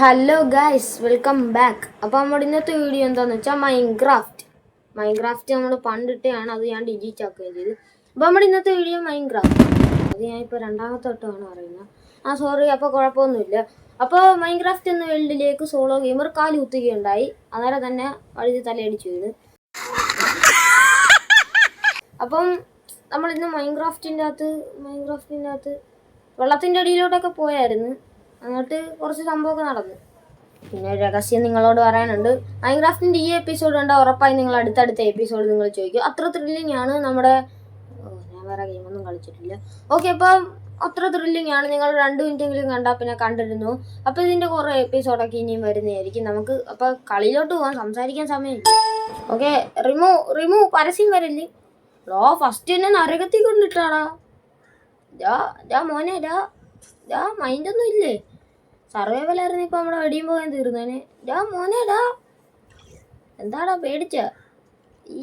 Hello guys welcome back അപ്പോൾ നമ്മുടെ ഇന്നത്തെ വീഡിയോ എന്താണെന്ന് വെച്ചാൽ മൈൻക്രാഫ്റ്റ് മൈൻക്രാഫ്റ്റ് നമ്മൾ പണ്ടിട്ടാണ് അത് ഞാൻ ഡിജിറ്റ് ആക്കുകയും ചെയ്തത് അപ്പോൾ നമ്മുടെ ഇന്നത്തെ വീഡിയോ മൈൻക്രാഫ്റ്റ് അത് ഞാൻ ഇപ്പോൾ രണ്ടാമത്തെ തൊട്ടാണ് പറയുന്നത്. ആ സോറി അപ്പോൾ കുഴപ്പമൊന്നുമില്ല. അപ്പോൾ മൈൻക്രാഫ്റ്റ് എന്ന വേൾഡിലേക്ക് സോളോ ഗെയിമർ കാൽ കുത്തുകയുണ്ടായി. അന്നേരം തന്നെ വഴുതി തലയടിച്ചു വീണ്. അപ്പം നമ്മളിന്ന് മൈൻക്രാഫ്റ്റിന്റെ അകത്ത് മൈൻക്രാഫ്റ്റിന്റെ അകത്ത് വെള്ളത്തിന്റെ അടിയിലോട്ടൊക്കെ പോയായിരുന്നു. എന്നിട്ട് കുറച്ച് സംഭവമൊക്കെ നടന്നു. പിന്നെ രഹസ്യം നിങ്ങളോട് പറയാനുണ്ട്. മൈൻക്രാഫ്റ്റിന്റെ ഈ എപ്പിസോഡ് കണ്ട ഉറപ്പായി നിങ്ങൾ അടുത്തടുത്ത എപ്പിസോഡ് നിങ്ങൾ ചോദിക്കും. അത്ര ത്രില്ലിംഗ് ആണ് നമ്മുടെ ഞാൻ വേറെ ഗെയിമൊന്നും കളിച്ചിട്ടില്ല. ഓക്കെ അപ്പം അത്ര ത്രില്ലിംഗ് ആണ്. നിങ്ങൾ രണ്ട് മിനിറ്റെങ്കിലും കണ്ടാൽ പിന്നെ കണ്ടിരുന്നു. അപ്പോൾ ഇതിന്റെ കുറേ എപ്പിസോഡൊക്കെ ഇനിയും വരുന്നതായിരിക്കും നമുക്ക്. അപ്പോൾ കളിയിലോട്ട് പോകാൻ സംസാരിക്കാൻ സമയമില്ല. ഓക്കെ റിമൂ റിമൂ പരസ്യം വരല്ലേ? ഡോ ഫസ്റ്റ് തന്നെ നരകത്തിൽ കൊണ്ടിട്ടാടാ. ഡാ ഡാ മോനെ ഡാ ഡാ മൈൻഡൊന്നും ഇല്ലേ? സർവൈവൽ ആയിരുന്നു ഇപ്പൊ നമ്മുടെ അടിയും പോകാൻ തീർന്നേനെ. ഡാ മോനേടാ എന്താടാ പേടിച്ച? ഈ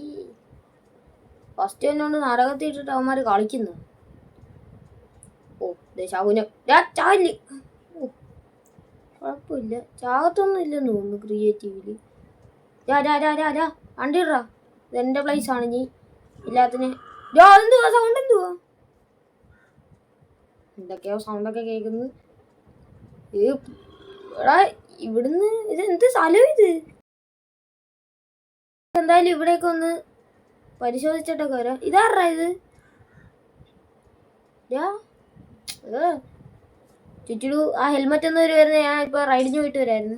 ഫസ്റ്റ് എന്നോണ്ട് നരകത്തിട്ട് അവന്മാര് അവന്മാർ കളിക്കുന്നു. ഓ ദശാകുനം കുഴപ്പമില്ല. ചാകത്തൊന്നും ഇല്ലെന്ന് തോന്നുന്നു ക്രിയേറ്റീവിൽ രാ രാ രാ രാ രാ കണ്ടിട്രാ? ഇതെന്റെ പ്ലേസ് ആണ് നീ ഇല്ലാത്തിന് എന്തുവാ? സൗണ്ട് എന്തുവാ? എന്തൊക്കെയോ സൗണ്ടൊക്കെ കേൾക്കുന്നത്. എടാ ഇവിടുന്ന് ഇത് എന്ത് സ്ഥലം ഇത്? എന്തായാലും ഇവിടേക്ക് ഒന്ന് പരിശോധിച്ചിട്ടൊക്കെ വരാം. ഇതാറാ ഇത്? ചുറ്റിടു ആ ഹെൽമെറ്റ് ഒന്നും വരുന്ന ഞാൻ ഇപ്പൊ റൈഡിന് പോയിട്ട് വരായിരുന്നു.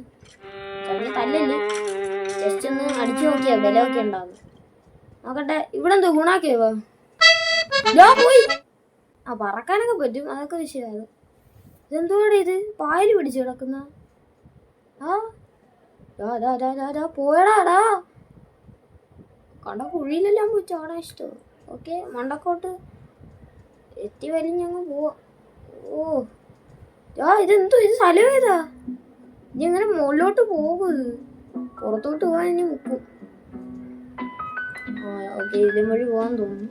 ചെറിയ തല്ലല്ലേ? ജസ്റ്റ് ഒന്ന് അടിച്ചു നോക്കിയാ ബലമൊക്കെ ഉണ്ടാവും നോക്കട്ടെ ഇവിടെ എന്തോ ഗുണാക്കിയോ പോയി. ആ പറക്കാനൊക്കെ പറ്റും അതൊക്കെ വിഷയമാണ്. ഇതെന്തോടെ ഇത്? പായൽ പിടിച്ച് കിടക്കുന്ന. ആ ദാ ദാ ദാ ദാ പോയടാടാ കണ്ട കുഴിയിലെല്ലാം പോയി ചാടാൻ ഇഷ്ടം. ഓക്കെ മണ്ടക്കോട്ട് എത്തി വലിഞ്ഞങ്ങ് പോവാ. ഓ ആ ഇതെന്തോ ഇത് സ്ഥലം ഏതാ? ഇനി അങ്ങനെ മുകളിലോട്ട് പോകും പുറത്തോട്ട് പോകാൻ ഇനി ആ ഓക്കെ ഇതിലും വഴി പോകാൻ തോന്നുന്നു.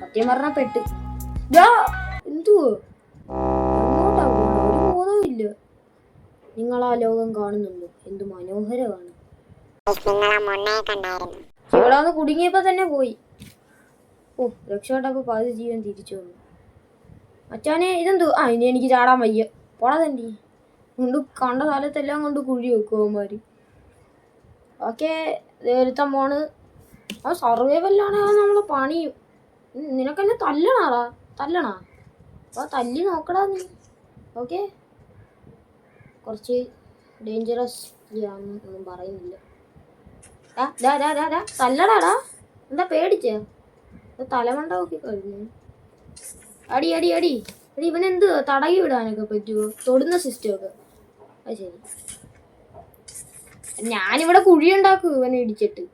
സത്യം പറഞ്ഞാ പെട്ട്. എന്തുവാ? നിങ്ങൾ ആ ലോകം കാണുന്നുണ്ടോ? എന്ത് മനോഹരമാണ്. ഇവിടെ വന്ന് കുടുങ്ങിയപ്പോ തന്നെ പോയി. ഓ രക്ഷപ്പെട്ടപ്പോ പാതി ജീവൻ തിരിച്ചു വന്നു. അച്ഛനെ ഇതെന്തു? ആ ഇനി എനിക്ക് ചാടാൻ വയ്യ. പോടാ തണ്ടി കൊണ്ട് കണ്ട സ്ഥലത്തെല്ലാം കൊണ്ട് കുഴി വെക്കുവന്മാര് ഓക്കെ ഒരുത്തൻ പോണ്. ആ സർവൈവലാണ് നമ്മളെ പണിയും നിനക്കെന്നെ തല്ലണാടാ. തല്ലണാ. അപ്പൊ തല്ലി നോക്കടാ നീ. ഓക്കെ? കുറച്ച് ഡേഞ്ചറസ് ഒന്നും പറയുന്നില്ല. തല്ലടാടാ എന്താ പേടിച്ചേ? തലമണ്ട നോക്കി കഴിഞ്ഞു. അടി അടി അടി. അടി ഇവനെന്ത് തടകി വിടാനൊക്കെ പറ്റുമോ തൊടുന്ന സിസ്റ്റം ഒക്കെ. അത് ശരി. ഞാനിവിടെ കുഴി ഉണ്ടാക്കും ഇവനെ ഇടിച്ചിട്ട്.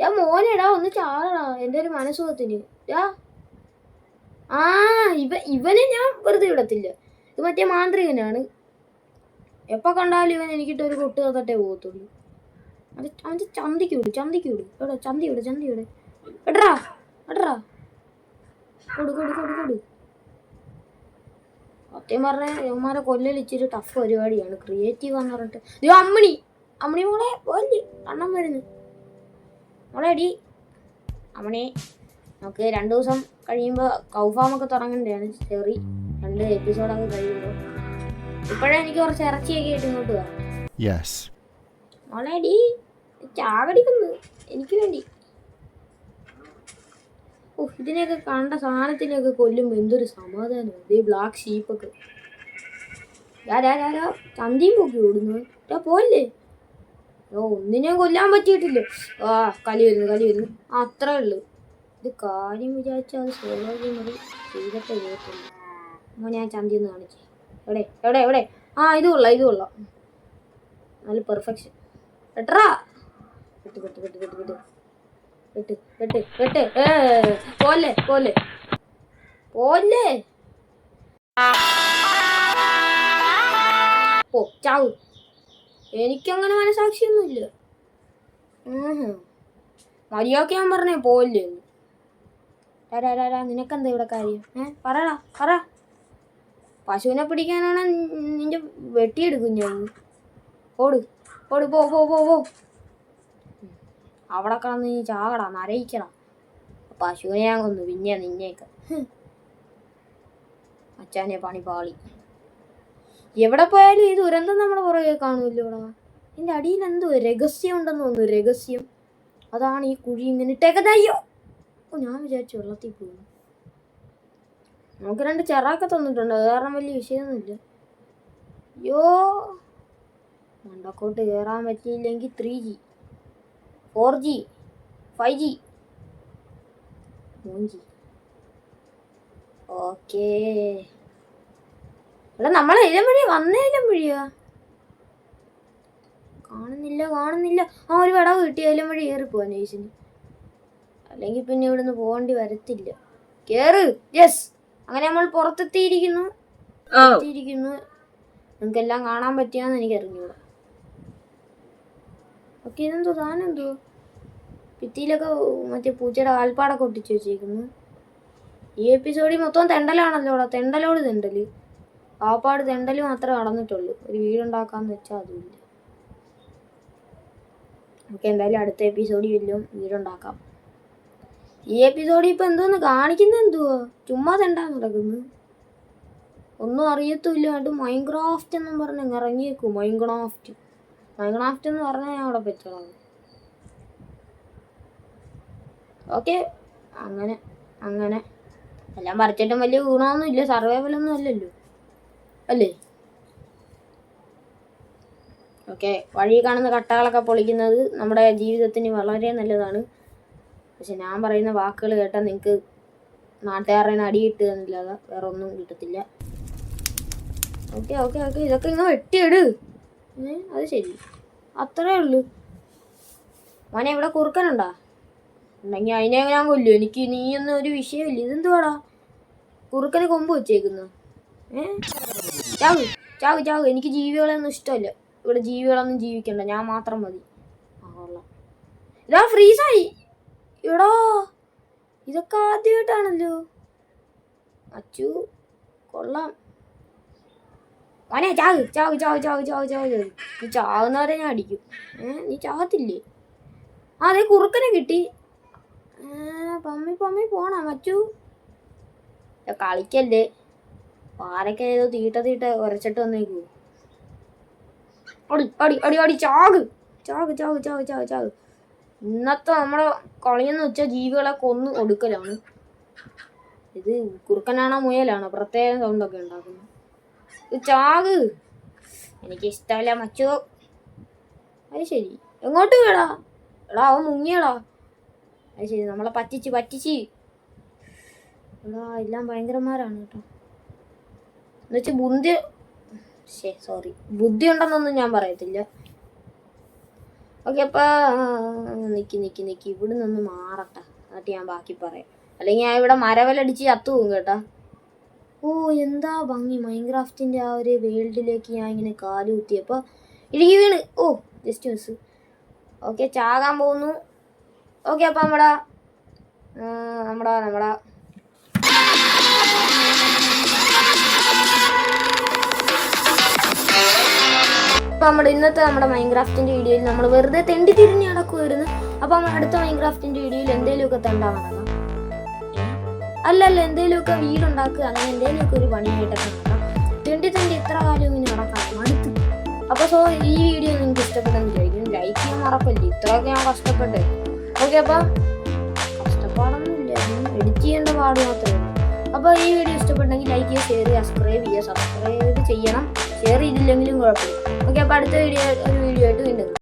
ഞാൻ മോനെടാ ഒന്ന് ചാടടാ. എന്റെ ഒരു മനസ്സുഖത്തിന് യാ ആ ഇവ ഇവനെ ഞാൻ വെറുതെ വിടത്തില്ല. ഇത് മറ്റേ മാന്ത്രികനാണ്. എപ്പോ കണ്ടാലും ഇവൻ എനിക്കിട്ട് ഒരു കൊട്ട് തന്നിട്ടേ പോകത്തുള്ളൂ. അത് അവന്റെ ചന്തിക്ക് വിടും ചന്തിക്ക് വിടും. എവിടെ ചന്തി വിടും ചന്തി വിടും. എട്രാ എട്രാ കൊടു കൊടു കൊടു കൊടു. സത്യം പറഞ്ഞ യവന്മാരെ കൊല്ലൽ ഇച്ചിരി ടഫ് പരിപാടിയാണ്. ക്രിയേറ്റീവ് എന്ന് പറഞ്ഞിട്ട്. ഇത് അമ്മണി. അമ്മണി മോളെ പോയി കണ്ണം വരുന്നു. മോളെ അടി അമ്മണി നമുക്ക് രണ്ട് ദിവസം കഴിയുമ്പോൾ കൗഫാമൊക്കെ തുടങ്ങേണ്ടതാണ് ചെറി രണ്ട് എപ്പിസോഡൊക്കെ കഴിയുമ്പോൾ ഇപ്പോഴേ എനിക്ക് കുറച്ച് ഇറച്ചിയൊക്കെ ആയിട്ട് ഇങ്ങോട്ട് വാ Yes. മോളെ അടി ചാകടിക്കുന്നു എനിക്ക് വേണ്ടി. ഓ ഇതിനെയൊക്കെ കണ്ട സാധനത്തിനെയൊക്കെ കൊല്ലുമ്പോൾ എന്തൊരു സമാധാനം. ഈ ബ്ലാക്ക് ഷീപ്പൊക്കെ ചന്തിയും പൊക്കി ഓടുന്നു. പോയില്ലേ? ഓ ഒന്നിനെയും കൊല്ലാൻ പറ്റിയിട്ടില്ല. ആ കലി വരുന്നു കലി വരുന്നു. അത്രേ ഉള്ളൂ. ഇത് കാര്യം വിചാരിച്ചാൽ അത് സോളോ ഗെയിമർ ചെയ്തിട്ടില്ല ഞാൻ ചന്തി ഒന്ന് കാണിച്ചേ. എവിടെ? എവിടെ? എവിടെ? ആ ഇത് കൊള്ളാം ഇത് കൊള്ളാം നല്ല പെർഫെക്ഷൻ വെട്ടറാ. വെട്ട് വെട്ട് വെട്ട് വെട്ട് വെട്ട്. വെട്ട് വെട്ട് വെട്ട്. ഏ പോലെ പോലെ പോലെ ഓ ചാവു. എനിക്കങ്ങനെ മനസാക്ഷിയൊന്നുമില്ല. മര്യാദയ്ക്ക് ഞാൻ പറഞ്ഞേ പോലെ നിനക്കെന്താ ഇവിടെ കാര്യം? ഏ പറടാ പറ. പശുവിനെ പിടിക്കാനാണ് നിന്റെ വെട്ടിയെടുക്കും ഞാൻ. ഓട് ഓട് പോ പോ പോ പോ. അവിടെ കിടന്ന് നീ ചാകടാ നരയിക്കടാ പശുവിനെ ഞാൻ കൊന്നു പിന്നെ നിന്നേക്ക്. അച്ഛനെ പണി പാളി. എവിടെ പോയാലും ഈ ദുരന്തം നമ്മുടെ പുറകെ കാണുമല്ലോ ഇവിടെ എന്റെ അടിയിൽ എന്തോ രഹസ്യം ഉണ്ടെന്ന് തോന്നുന്നു രഹസ്യം. അതാണ് ഈ കുഴി ഇങ്ങനെ ടെകതയ്യോ ഓ ഞാൻ വിചാരിച്ചു വെള്ളത്തിൽ പോകും നമുക്ക് രണ്ട് ചെറാക്ക തന്നിട്ടുണ്ട്. അത് കാരണം വലിയ വിഷയമൊന്നുമില്ല. അയ്യോ. മണ്ടക്കോട്ട് കയറാൻ പറ്റിയില്ലെങ്കിൽ three G four G five G മൂന്ന് ജി ഓക്കേ അല്ല നമ്മൾ ഇലമ്പഴി വന്ന ഇലമ്പഴിയാ കാണുന്നില്ല കാണുന്നില്ല. ആ ഒരു വിടവ് കിട്ടി ഇലമ്പഴി കയറി പോവാൻ ചേച്ചിന് അല്ലെങ്കിൽ പിന്നെ ഇവിടുന്ന് പോകേണ്ടി വരത്തില്ല. കേറ്. യെസ് അങ്ങനെ നമ്മൾ പുറത്തെത്തിയിരിക്കുന്നു. എത്തിയിരിക്കുന്നു നിങ്ങൾക്കെല്ലാം കാണാൻ പറ്റിയാന്ന് എനിക്ക് അറിഞ്ഞൂടാ ഓക്കെ ഇതെന്തോ താനെന്തോ എന്തോ? ഭിത്തിയിലൊക്കെ മറ്റേ പൂച്ചയുടെ കാൽപ്പാടൊക്കെ ഒട്ടിച്ചു വെച്ചിരിക്കുന്നു ഈ എപ്പിസോഡിൽ മൊത്തം തെണ്ടലാണല്ലോ ഇവിടെ തെണ്ടലോട് തെണ്ടൽ. പാപ്പാട് തെണ്ടൽ മാത്രമേ നടന്നിട്ടുള്ളൂ. ഒരു വീടുണ്ടാക്കാന്ന് വെച്ചാൽ അതുമില്ല. നമുക്ക് എന്തായാലും അടുത്ത എപ്പിസോഡിൽ വല്ലതും വീടുണ്ടാക്കാം. ഈ എപ്പിസോഡിൽ ഇപ്പം എന്തോന്ന് കാണിക്കുന്ന എന്തുവാ? ചുമ്മാ തണ്ടാ നടക്കുന്നു. ഒന്നും അറിയത്തുമില്ല. കണ്ട് മൈൻക്രാഫ്റ്റ് എന്നും പറഞ്ഞ് ഇറങ്ങിയേക്കും. മൈൻക്രാഫ്റ്റ് മൈൻക്രാഫ്റ്റ് എന്ന് പറഞ്ഞാൽ ഞാൻ അവിടെ പറ്റണം ഓക്കെ അങ്ങനെ അങ്ങനെ. എല്ലാം വരച്ചിട്ടും വലിയ ഗുണമൊന്നും ഇല്ല. സർവൈവലൊന്നും അല്ലല്ലോ. അല്ലേ? ഓക്കെ വഴി കാണുന്ന കട്ടകളൊക്കെ പൊളിക്കുന്നത് നമ്മുടെ ജീവിതത്തിന് വളരെ നല്ലതാണ്. പക്ഷെ ഞാൻ പറയുന്ന വാക്കുകൾ കേട്ടാൽ നിങ്ങൾക്ക് നാട്ടുകാരുടെ അടി കിട്ടുക എന്നല്ലാതെ വേറെ ഒന്നും കിട്ടത്തില്ല. Okay okay okay. ഇതൊക്കെ ഇങ്ങനെ വെട്ടിയിട്. അത് ശരി. അത്രേ ഉള്ളൂ. മോനെ ഇവിടെ കുറുക്കനുണ്ടാ? ഉണ്ടെങ്കിൽ അതിനെ ഞാൻ കൊല്ലു? എനിക്ക് നീയൊന്നും ഒരു വിഷയമില്ല ഇതെന്തുവാടാ? കുറുക്കന് കൊമ്പ് വെച്ചേക്കുന്നു. ഏ? ചാവ് ചാവ് ചാവ്. എനിക്ക് ജീവികളൊന്നും ഇഷ്ടമല്ല. ഇവിടെ ജീവികളൊന്നും ജീവിക്കണ്ട. ഞാൻ മാത്രം മതി. ആ കൊള്ളാം. ഇതാ ഫ്രീസായി. എടാ ഇതൊക്കെ ആദ്യമായിട്ടാണല്ലോ അച്ചു കൊള്ളാം. മോനെ ചാവ് ചാവ് ചാവ് ചാവ് ചാവ് ചാവ്. ചാവ് നീ ചാവുന്നവരെ ഞാൻ അടിക്കും. നീ ചാവത്തില്ലേ? ആ അതെ കുറുക്കനെ കിട്ടി. പമ്മി പമ്മി പോണം അച്ചു. കളിക്കല്ലേ. പാരൊക്കെ ഏതോ തീട്ട തീട്ട ഉരച്ചിട്ട് വന്നേക്കൂ. അടി അടി അടി അടി ചാക് ചാക് ചാക് ചാക് ചാക് ചാക് ഇന്നത്തെ നമ്മുടെ കളിയെന്ന് വെച്ചാൽ ജീവികളെ കൊന്ന് ഒടുക്കലാണ്. ഇത് കുറുക്കനാണോ മുയലാണോ? പ്രത്യേക സൗണ്ടൊക്കെ ഉണ്ടാക്കുന്നു. ഇത് ചാക്. എനിക്ക് ഇഷ്ടമല്ല മച്ചോ. അത് ശരി. എങ്ങോട്ട് വീടാ എടാ അവൻ മുങ്ങിയടാ. അത് ശരി നമ്മളെ പറ്റിച്ച് പറ്റിച്ച്. എടാ എല്ലാം ഭയങ്കരന്മാരാണ് കേട്ടോ. എന്നുവെച്ചാൽ ബുദ്ധി ശേ സോറി ബുദ്ധി ഉണ്ടെന്നൊന്നും ഞാൻ പറയത്തില്ല. ഓക്കെ അപ്പൊ നിക്കി നിക്കി നിക്കി. ഇവിടെ നിന്ന് മാറട്ടെ. എന്നിട്ട് ഞാൻ ബാക്കി പറയാം. അല്ലെങ്കിൽ ഞാൻ ഇവിടെ മരവലടിച്ച് ചത്തു പോകും കേട്ടാ. ഓ എന്താ ഭംഗി. മൈൻക്രാഫ്റ്റിന്റെ ആ ഒരു വേൾഡിലേക്ക് ഞാൻ ഇങ്ങനെ കാൽ കുത്തിയപ്പോൾ ഇടുക്കി വീണ്. ഓ ജസ്റ്റ് മിസ് ഓക്കെ ചാകാൻ പോകുന്നു. ഓക്കെ അപ്പം നമ്മടാ നമ്മുടെ നമ്മുടെ അപ്പോൾ നമ്മുടെ ഇന്നത്തെ നമ്മുടെ മൈൻക്രാഫ്റ്റിന്റെ വീഡിയോയിൽ നമ്മൾ വെറുതെ തെണ്ടി തിരിഞ്ഞ് നടക്കുമായിരുന്നു അപ്പോൾ നമ്മൾ അടുത്ത മൈൻക്രാഫ്റ്റിന്റെ വീഡിയോയിൽ എന്തെങ്കിലുമൊക്കെ തെണ്ടാൻ നടക്കാം. അല്ല എന്തെങ്കിലുമൊക്കെ വീടുണ്ടാക്കുക അങ്ങനെ എന്തെങ്കിലുമൊക്കെ ഒരു പണിയായിട്ടൊക്കെ നടക്കാം. തെണ്ടി തെണ്ടി എത്ര കാലം ഇങ്ങനെ നടക്കാം. അടുത്ത് അപ്പോൾ സോ ഈ വീഡിയോ നിങ്ങൾക്ക് ഇഷ്ടപ്പെട്ടെന്ന് വിചാരിക്കും ലൈക്ക് ചെയ്യാൻ മറക്കല്ലേ? ഇത്രയൊക്കെ ഞാൻ കഷ്ടപ്പെട്ടേ. ഓക്കെ അപ്പോൾ കഷ്ടപ്പാടൊന്നുമില്ല. എഡിറ്റ് ചെയ്യേണ്ട പാട് മാത്രമേ അപ്പോൾ ഈ വീഡിയോ ഇഷ്ടപ്പെട്ടെങ്കിൽ ലൈക്ക് ചെയ്യുക ഷെയർ ചെയ്യുക സബ്സ്ക്രൈബ് ചെയ്യുക സബ്സ്ക്രൈബ് ചെയ്യണം. ഷെയർ ചെയ്തില്ലെങ്കിലും കുഴപ്പമില്ല. ഓക്കെ അപ്പോൾ അടുത്ത വീഡിയോ ഒരു വീഡിയോ ആയിട്ട് വീണ്ടും.